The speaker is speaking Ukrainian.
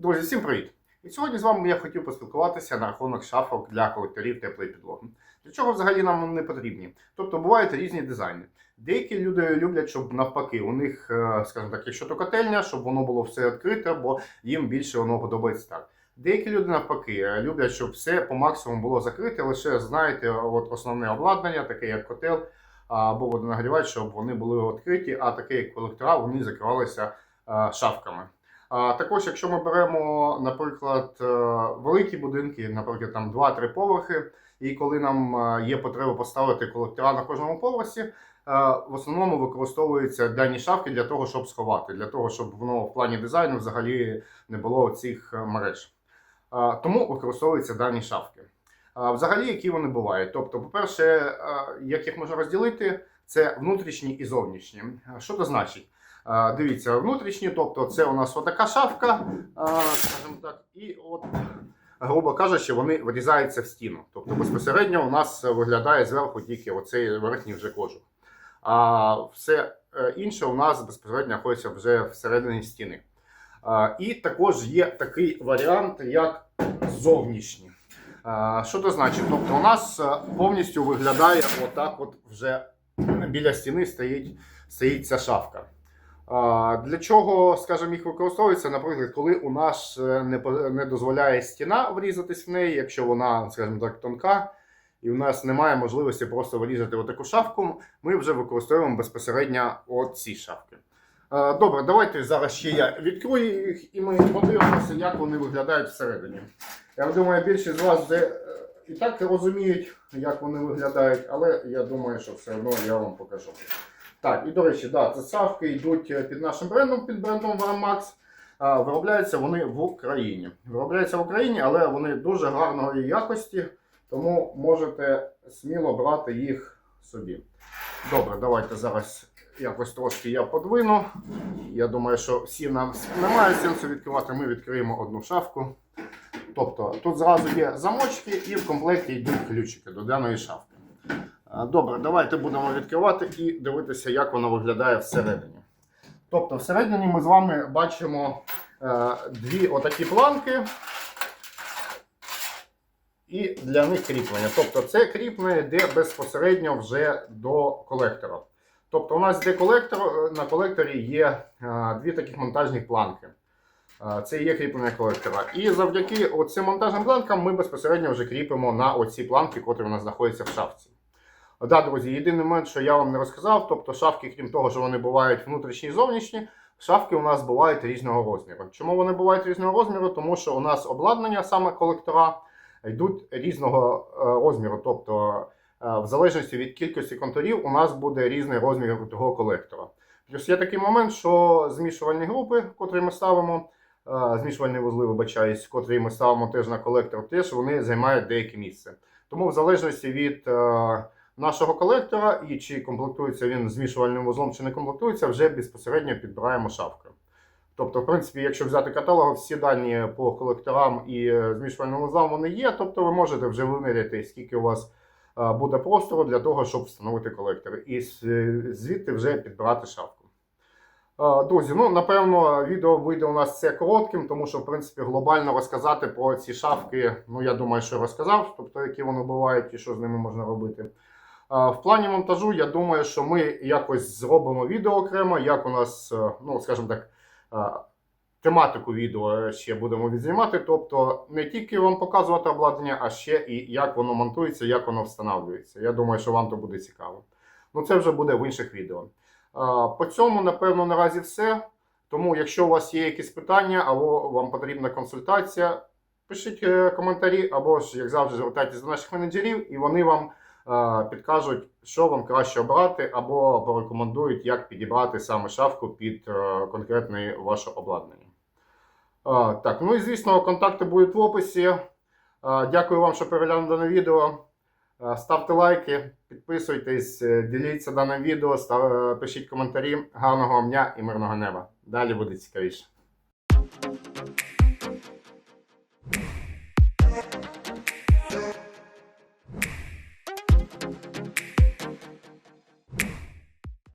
Друзі, всім привіт! І сьогодні з вами я хотів поспілкуватися на рахунок шафок для колекторів теплої підлоги. Для чого взагалі нам вони потрібні? Тобто бувають різні дизайни. Деякі люди люблять, щоб навпаки, у них, е, скажімо так, якщо то котельня, щоб воно було все відкрите, бо їм більше воно подобається так. Деякі люди навпаки е, люблять, щоб все по максимуму було закрите, лише знаєте, от основне обладнання, таке як котел або водонагрівач, щоб вони були відкриті, а таке як колектора, вони закривалися е, шафками. Також, якщо ми беремо, наприклад, е, великі будинки, наприклад, там 2-3 поверхи, і коли нам е, є потреба поставити колектора на кожному поверсі, е, в основному використовуються дані шафки для того, щоб сховати, для того, щоб воно в плані дизайну взагалі не було цих мереж. Тому використовуються дані шафки. Взагалі, які вони бувають? Тобто, по-перше, як їх можна розділити, це внутрішні і зовнішні. Що це значить? Дивіться, внутрішні, тобто це у нас отака шафка, скажімо так, і от, грубо кажучи, вони вирізаються в стіну. Тобто безпосередньо у нас виглядає зверху тільки оцей верхній вже кожух. А все е, інше у нас безпосередньо знаходиться вже всередині стіни. І також є такий варіант, як зовнішні. Що це значить? Тобто у нас е, повністю виглядає отак, от вже біля стіни стоїть, стоїть ця шафка. Для чого, скажімо, їх використовується, наприклад, коли у нас е, не, дозволяє стіна врізатись в неї, якщо вона, скажімо так, тонка, і у нас немає можливості просто вирізати отаку шафку, ми вже використовуємо безпосередньо ці шафки. Е, Добре, давайте зараз ще я відкрию їх і ми подивимося, як вони виглядають всередині. Я думаю, більшість з вас вже е, і так розуміють, як вони виглядають, але я думаю, що все одно я вам покажу. Так, і до речі, да, це шафки йдуть е, під нашим брендом, під брендом VMAX. Виробляються вони в Україні. Виробляються в Україні, але вони дуже гарної якості, тому можете сміло брати їх собі. Добре, давайте зараз якось трошки я подвину. Я думаю, що всі нам немає сенсу відкривати. Ми відкриємо одну шафку. Тобто тут зразу є замочки і в комплекті йдуть ключики до даної шафки. Добре, давайте будемо відкривати і дивитися, як воно виглядає всередині. Тобто, всередині ми з вами бачимо е, дві отакі планки. І для них кріплення. Тобто це кріплення йде безпосередньо вже до колектора. Тобто у нас йде колектор, е, на колекторі є е, дві таких монтажні планки. Це є кріплення колектора. І завдяки оцим монтажним планкам ми безпосередньо вже кріпимо на оці планки, котрі у нас знаходяться в шафці. Да, друзі, єдиний момент, що я вам не розказав, тобто шафки, крім того, що вони бувають внутрішні і зовнішні, шафки у нас бувають різного розміру. Чому вони бувають різного розміру? Тому що у нас обладнання, саме колектора, йдуть різного е, розміру. Тобто, е, в залежності від кількості контурів, у нас буде різний розмір того колектора. Плюс є такий момент, що змішувальні групи, котрі ми ставимо, е, змішувальні вузли, вибачаюсь, котрі ми ставимо теж на колектор, теж вони займають деяке місце. Тому в залежності від нашого колектора і чи комплектується він змішувальним вузлом, чи не комплектується, вже безпосередньо підбираємо шафки. Тобто, в принципі, якщо взяти каталог, всі дані по колекторам і е, змішувальним вузлам вони є, тобто ви можете вже виміряти, скільки у вас е, буде простору для того, щоб встановити колектор, і е, звідти вже підбирати шафку. Е, Друзі, ну напевно, відео вийде у нас це коротким, тому що в принципі глобально розказати про ці шафки, ну я думаю, що розказав, тобто які вони бувають і що з ними можна робити. В плані монтажу, я думаю, що ми якось зробимо відео окремо, як у нас, е, ну скажімо так, е, тематику відео ще будемо відзнімати. Тобто не тільки вам показувати обладнання, а ще і як воно монтується, як воно встановлюється. Я думаю, що вам то буде цікаво. Ну це вже буде в інших відео. По цьому, напевно, наразі все. Тому, якщо у вас є якісь питання або вам потрібна консультація, пишіть е, коментарі, або ж, як завжди, звертайтеся до наших менеджерів, і вони вам підкажуть, що вам краще обрати, або порекомендують, як підібрати саме шафку під е, конкретне ваше обладнання. Е, Так, ну і звісно, контакти будуть в описі. Е, Дякую вам, що переглянули дане відео. Е, Ставте лайки, підписуйтесь, е, діліться даним відео, став- е, пишіть коментарі. Гарного дня і мирного неба. Далі буде цікавіше.